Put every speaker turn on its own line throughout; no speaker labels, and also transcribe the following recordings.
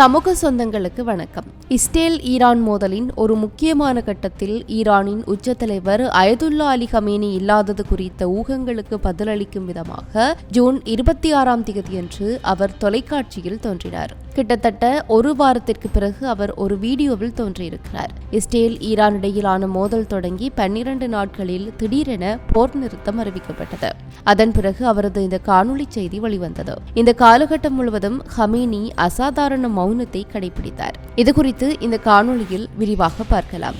சமூக சொந்தங்களுக்கு வணக்கம். இஸ்ரேல் ஈரான் மோதலின் ஒரு முக்கியமான கட்டத்தில் ஈரானின் உச்ச தலைவர் அயதுல்லா அலி ஹமேனி இல்லாதது குறித்த ஊகங்களுக்கு பதிலளிக்கும் விதமாக ஜூன் இருபத்தி ஆறாம் தேதியன்று அவர் தொலைக்காட்சியில் தோன்றினார். கிட்டத்தட்ட ஒரு வாரத்திற்கு பிறகு அவர் ஒரு வீடியோவில் தோன்றியிருக்கிறார். இஸ்ரேல் ஈரான் இடையிலான மோதல் தொடங்கி பன்னிரண்டு நாட்களில் திடீரென போர் நிறுத்தம் அறிவிக்கப்பட்டது. அதன் பிறகு அவரது இந்த காணொளி செய்தி வெளிவந்தது. இந்த காலகட்டம் முழுவதும் ஹமீனி அசாதாரண மௌனத்தை கடைபிடித்தார். இதுகுறித்து இந்த காணொளியில் விரிவாக பார்க்கலாம்.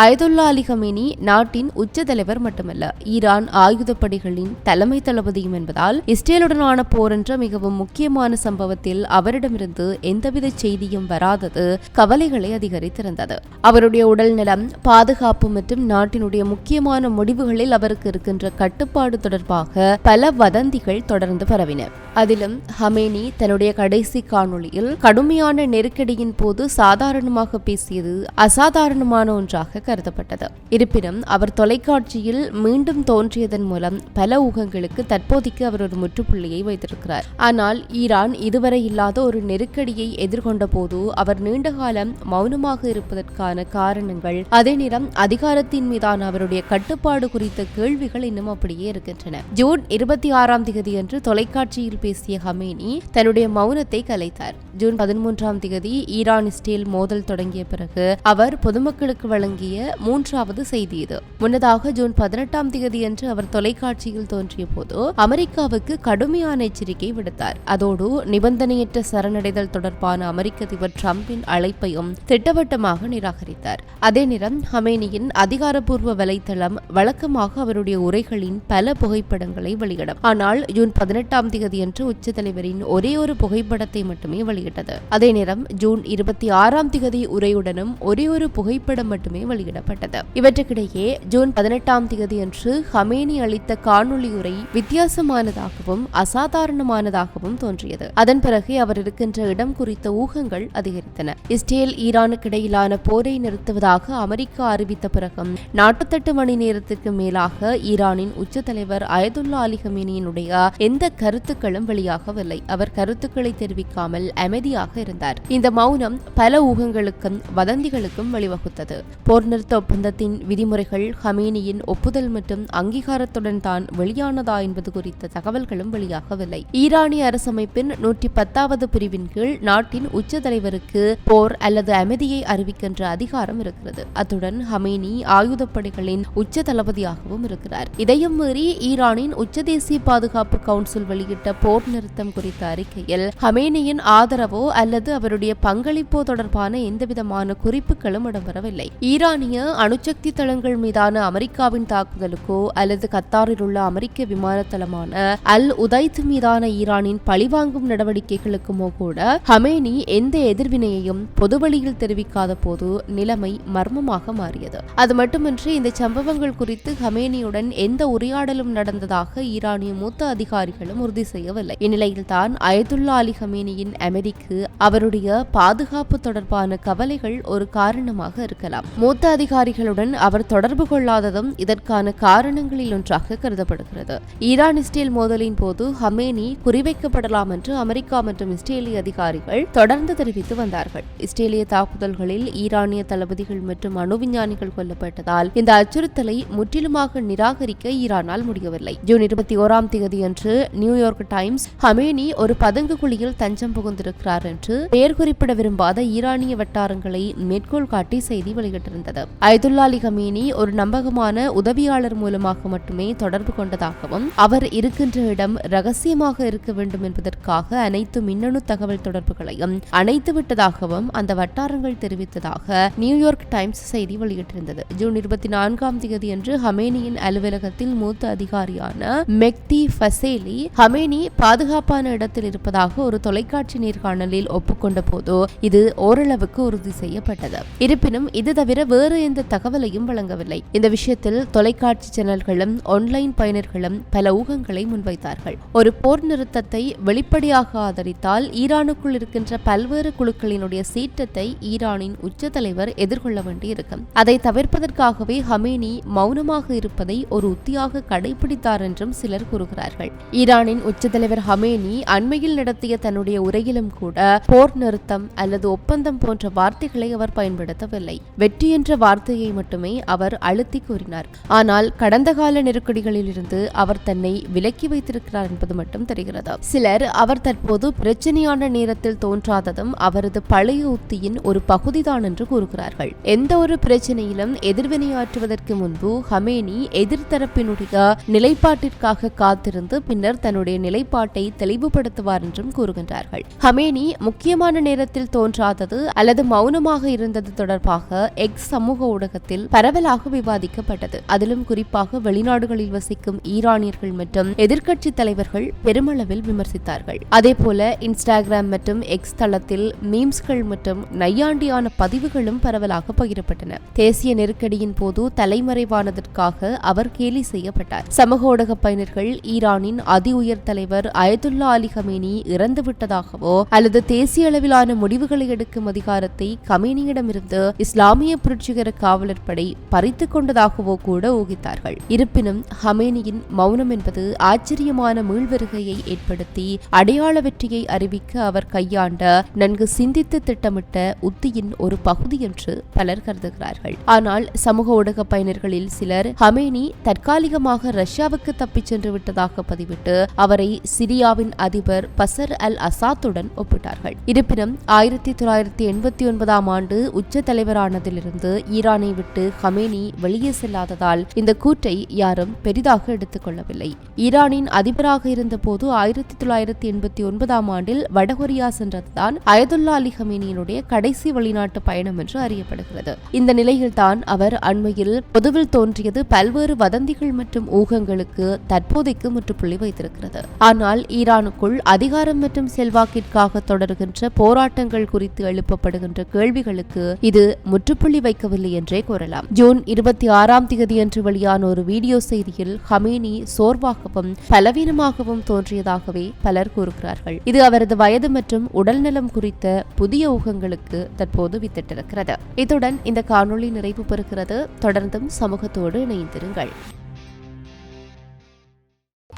அயதுல்லா அலி ஹமேனி நாட்டின் உச்ச தலைவர் மட்டுமல்ல ஈரான் ஆயுதப்படைகளின் தலைமை தளபதியும் என்பதால் இஸ்ரேலுடனான போர் என்ற மிகவும் முக்கியமான சம்பவத்தில் அவரிடமிருந்து எந்தவித செய்தியும் வராதது கவலைகளை அதிகரித்திருந்தது. அவருடைய உடல் நலம் பாதுகாப்பு மற்றும் நாட்டினுடைய முக்கியமான முடிவுகளில் அவருக்கு இருக்கின்ற கட்டுப்பாடு தொடர்பாக பல வதந்திகள் தொடர்ந்து பரவின. அதிலும் ஹமேனி தன்னுடைய கடைசி காணொளியில் கடுமையான நெருக்கடியின் போது சாதாரணமாக பேசியது அசாதாரணமான ஒன்றாக கருதப்பட்டது. இருப்பினும் அவர் தொலைக்காட்சியில் மீண்டும் தோன்றியதன் மூலம் பல ஊகங்களுக்கு தற்போதைக்கு அவர் ஒரு முற்றுப்புள்ளியை வைத்திருக்கிறார். ஆனால் ஈரான் இதுவரை இல்லாத ஒரு நெருக்கடியை எதிர்கொண்ட போது அவர் நீண்ட காலம் மௌனமாக இருப்பதற்கான காரணங்கள் அதே நேரம் அதிகாரத்தின் மீதான அவருடைய கட்டுப்பாடு குறித்த கேள்விகள் இன்னும் அப்படியே இருக்கின்றன. ஜூன் இருபத்தி ஆறாம் தேதி அன்று தொலைக்காட்சியில் பேசிய ஹமேனி தன்னுடைய மௌனத்தை கலைத்தார். ஜூன் பதிமூன்றாம் தேதி ஈரான் இஸ்ரேல் மோதல் தொடங்கிய பிறகு அவர் பொதுமக்களுக்கு வழங்கிய மூன்றாவது செய்தி இது. முன்னதாக ஜூன் பதினெட்டாம் தேதியன்று அவர் தொலைக்காட்சியில் தோன்றிய போது அமெரிக்காவுக்கு கடுமையான எச்சரிக்கை விடுத்தார். அதோடு நிபந்தனையற்ற சரணடைதல் தொடர்பான அமெரிக்க அதிபர் டிரம்பின் அழைப்பையும் திட்டவட்டமாக நிராகரித்தார். அதே நேரம் ஹமேனியின் அதிகாரப்பூர்வ வலைத்தளம் வழக்கமாக அவருடைய உரைகளின் பல புகைப்படங்களை வெளியிடும். ஆனால் ஜூன் பதினெட்டாம் தேதியன்று உச்ச தலைவரின் ஒரே ஒரு புகைப்படத்தை மட்டுமே வெளியிட்டது. அதே நேரம் ஜூன் இருபத்தி ஆறாம் தேதி உரையுடனும் ஒரே ஒரு புகைப்படம் மட்டுமே வெளியிட்டது வெளியிடப்பட்டது. இவற்றுக்கிடையே ஜூன் பதினெட்டாம் தேதியன்று ஹமேனி அளித்த காணொலி உரை வித்தியாசமானதாகவும் அசாதாரணமானதாகவும் தோன்றியது. அதன் பிறகு அவர் இருக்கின்ற இடம் குறித்த ஊகங்கள் அதிகரித்தன. இஸ்ரேல் ஈரானுக்கு இடையிலான போரை நிறுத்துவதாக அமெரிக்கா அறிவித்த பிறகும் நாற்பத்தெட்டு மணி நேரத்திற்கு மேலாக ஈரானின் உச்ச தலைவர் அயதுல்லா அலி ஹமேனியினுடைய எந்த கருத்துக்களும் வெளியாகவில்லை. அவர் கருத்துக்களை தெரிவிக்காமல் அமைதியாக இருந்தார். இந்த மௌனம் பல ஊகங்களுக்கும் வதந்திகளுக்கும் வழிவகுத்தது. போர் நிறுத்த ஒப்பந்தத்தின் விதிமுறைகள் ஹமேனியின் ஒப்புதல் மற்றும் அங்கீகாரத்துடன் தான் வெளியானதா என்பது குறித்த தகவல்களும் வெளியாகவில்லை. ஈரானிய அரசமைப்பின் நூற்றி பத்தாவது பிரிவின் கீழ் நாட்டின் உச்ச தலைவருக்கு போர் அல்லது அமைதியை அறிவிக்கின்ற அதிகாரம் இருக்கிறது. அத்துடன் ஹமேனி ஆயுதப்படைகளின் உச்ச தளபதியாகவும் இருக்கிறார். இதையும் மீறி ஈரானின் உச்ச தேசிய பாதுகாப்பு கவுன்சில் வெளியிட்ட போர் நிறுத்தம் குறித்த அறிக்கையில் ஹமேனியின் ஆதரவோ அல்லது அவருடைய பங்களிப்போ தொடர்பான எந்தவிதமான குறிப்புகளும் இடம்பெறவில்லை. ஈரான் ஈரானிய அணுசக்தி தளங்கள் மீதான அமெரிக்காவின் தாக்குதலுக்கோ அல்லது கத்தாரில் உள்ள அமெரிக்க விமான தளமான அல் உதைத் மீதான ஈரானின் பழிவாங்கும் நடவடிக்கைகளுக்குமோ கூட ஹமேனி எந்த எதிர்வினையையும் பொதுவழியில் தெரிவிக்காத போது நிலைமை மர்மமாக மாறியது. அது மட்டுமின்றி இந்த சம்பவங்கள் குறித்து ஹமேனியுடன் எந்த உரையாடலும் நடந்ததாக ஈரானிய மூத்த அதிகாரிகளும் உறுதி செய்யவில்லை. இந்நிலையில் தான் அயதுல்லா அலி ஹமேனியின் அமெரிக்கு அவருடைய பாதுகாப்பு தொடர்பான கவலைகள் ஒரு காரணமாக இருக்கலாம். மூத்த அதிகாரிகளுடன் அவர் தொடர்பு கொள்ளாததும் இதற்கான காரணங்களில் ஒன்றாக கருதப்படுகிறது. ஈரான் இஸ்ரேல் மோதலின் போது ஹமேனி குறிவைக்கப்படலாம் என்று அமெரிக்கா மற்றும் இஸ்ரேலிய அதிகாரிகள் தொடர்ந்து தெரிவித்து வந்தார்கள். இஸ்ரேலிய தாக்குதல்களில் ஈரானிய தளபதிகள் மற்றும் அணு விஞ்ஞானிகள் கொல்லப்பட்டதால் இந்த அச்சுறுத்தலை முற்றிலுமாக நிராகரிக்க ஈரானால் முடியவில்லை. ஜூன் இருபத்தி ஓராம் தேதியன்று நியூயார்க் டைம்ஸ் ஹமேனி ஒரு பதுங்கு குழியில் தஞ்சம் புகுந்திருக்கிறார் என்று பெயர் குறிப்பிட விரும்பாத ஈரானிய வட்டாரங்களை மேற்கோள் காட்டி செய்தி வெளியிட்டிருந்தது. அயதுல்லா அலி ஹமீனி ஒரு நம்பகமான உதவியாளர் மூலமாக மட்டுமே தொடர்பு கொண்டதாகவும் அவர் இருக்கின்ற இடம் ரகசியமாக இருக்க வேண்டும் என்பதற்காக அனைத்து மின்னணு தகவல் தொடர்புகளையும் அணைத்து விட்டதாகவும் அந்த வட்டாரங்கள் தெரிவித்ததாக நியூயார்க் டைம்ஸ் செய்தி வெளியிட்டிருந்தது. ஜூன் இருபத்தி நான்காம் தேதி அன்று ஹமேனியின் அலுவலகத்தில் மூத்த அதிகாரியான மெக்தி ஃபசேலி ஹமேனி பாதுகாப்பான இடத்தில் இருப்பதாக ஒரு தொலைக்காட்சி நேர்காணலில் ஒப்புக்கொண்ட போது இது ஓரளவுக்கு உறுதி செய்யப்பட்டது. இருப்பினும் இது தவிர வேறு வேறு எந்த தகவலையும் வழங்கவில்லை. இந்த விஷயத்தில் தொலைக்காட்சி சேனல்களும் ஆன்லைன் பயனர்களும் பல ஊகங்களை முன்வைத்தார்கள். ஒரு போர் நிறுத்தத்தை வெளிப்படையாக ஆதரித்தால் ஈரானுக்குள் இருக்கின்ற பல்வேறு குழுக்களினுடைய சீற்றத்தை ஈரானின் உச்ச தலைவர் எதிர்கொள்ள வேண்டியிருக்கும். அதை தவிர்ப்பதற்காகவே ஹமேனி மௌனமாக இருப்பதை ஒரு உத்தியாக கடைபிடித்தார் என்றும் சிலர் கூறுகிறார்கள். ஈரானின் உச்ச தலைவர் ஹமேனி அண்மையில் நடத்திய தன்னுடைய உரையிலும் கூட போர் நிறுத்தம் அல்லது ஒப்பந்தம் போன்ற வார்த்தைகளை அவர் பயன்படுத்தவில்லை. வெற்றி என்ற வார்த்தையை மட்டுமே அவர் அழுத்தி கூறினார். ஆனால் கடந்த கால நெருக்கடிகளில் இருந்து அவர் தன்னை விலக்கி வைத்திருக்கிறார் என்பது மட்டும் தெரிகிறது. சிலர் அவர் தற்போது பிரச்சனையான நேரத்தில் தோன்றாததும் அவரது பழைய உத்தியின் ஒரு பகுதிதான் என்று கூறுகிறார்கள். எந்த ஒரு பிரச்சனையிலும் எதிர்வினையாற்றுவதற்கு முன்பு ஹமேனி எதிர்த்தரப்பினுடைய நிலைப்பாட்டிற்காக காத்திருந்து பின்னர் தன்னுடைய நிலைப்பாட்டை தெளிவுபடுத்துவார் என்றும் கூறுகின்றார்கள். ஹமேனி முக்கியமான நேரத்தில் தோன்றாதது அல்லது மௌனமாக இருந்தது தொடர்பாக எக்ஸ் சமூக ஊடகத்தில் பரவலாக விவாதிக்கப்பட்டது. அதிலும் குறிப்பாக வெளிநாடுகளில் வசிக்கும் ஈரானியர்கள் மற்றும் எதிர்க்கட்சி தலைவர்கள் பெருமளவில் விமர்சித்தார்கள். அதேபோல இன்ஸ்டாகிராம் மற்றும் எக்ஸ் தளத்தில் மீம்ஸ்கள் மற்றும் நையாண்டியான பதிவுகளும் பரவலாக பகிரப்பட்டன. தேசிய நெருக்கடியின் போது தலைமறைவானதற்காக அவர் கேலி செய்யப்பட்டார். சமூக ஊடக பயனர்கள் ஈரானின் அதி உயர் தலைவர் அயதுல்லா அலி கமேனி இறந்துவிட்டதாகவோ அல்லது தேசிய அளவிலான முடிவுகளை எடுக்கும் அதிகாரத்தை கமேனியிடமிருந்து இஸ்லாமிய புரட்சி புரட்சிகர காவலர் படை பறித்து கொண்டதாகவோ கூட ஊகித்தார்கள். இருப்பினும் ஹமேனியின் மௌனம் என்பது ஆச்சரியமான மீள்வருகையை ஏற்படுத்தி அடையாள வெற்றியை அறிவிக்க அவர் கையாண்ட நன்கு சிந்தித்து திட்டமிட்ட உத்தியின் ஒரு பகுதி என்று பலர் கருதுகிறார்கள். ஆனால் சமூக ஊடக பயனர்களில் சிலர் ஹமேனி தற்காலிகமாக ரஷ்யாவுக்கு தப்பிச் சென்று விட்டதாக பதிவிட்டு அவரை சிரியாவின் அதிபர் பசர் அல் அசாத்துடன் ஒப்பிட்டார்கள். இருப்பினும் ஆயிரத்தி தொள்ளாயிரத்தி எண்பத்தி ஒன்பதாம் ஆண்டு உச்ச தலைவரானதிலிருந்து ஈரானை விட்டு ஹமேனி வெளியே செல்லாததால் இந்த கூற்றை யாரும் பெரிதாக எடுத்துக்கொள்ளவில்லை. ஈரானின் அதிபராக இருந்தபோது ஆயிரத்தி தொள்ளாயிரத்தி எண்பத்தி ஒன்பதாம் ஆண்டில் வடகொரியா சென்றதுதான் அயதுல்லா அலி ஹமேனியினுடைய கடைசி வெளிநாட்டு பயணம் என்று அறியப்படுகிறது. இந்த நிலையில்தான் அவர் அண்மையில் பொதுவில் தோன்றியது பல்வேறு வதந்திகள் மற்றும் ஊகங்களுக்கு தற்போதைக்கு முற்றுப்புள்ளி வைத்திருக்கிறது. ஆனால் ஈரானுக்குள் அதிகாரம் மற்றும் செல்வாக்கிற்காக தொடர்கின்ற போராட்டங்கள் குறித்து எழுப்பப்படுகின்ற கேள்விகளுக்கு இது முற்றுப்புள்ளி வைக்க வைக்கவில்லை என்றே கூறலாம். ஜூன் இருபத்தி ஆறாம் தேதியன்று வெளியான ஒரு வீடியோ செய்தியில் ஹமீனி சோர்வாகவும் பலவீனமாகவும் தோன்றியதாகவே பலர் கூறுகிறார்கள். இது அவரது வயது மற்றும் உடல்நலம் குறித்த புதிய ஊகங்களுக்கு தற்போது வித்திட்டிருக்கிறது. இத்துடன் இந்த காணொளி நிறைவு பெறுகிறது. தொடர்ந்தும் சமூகத்தோடு இணைந்திருங்கள்.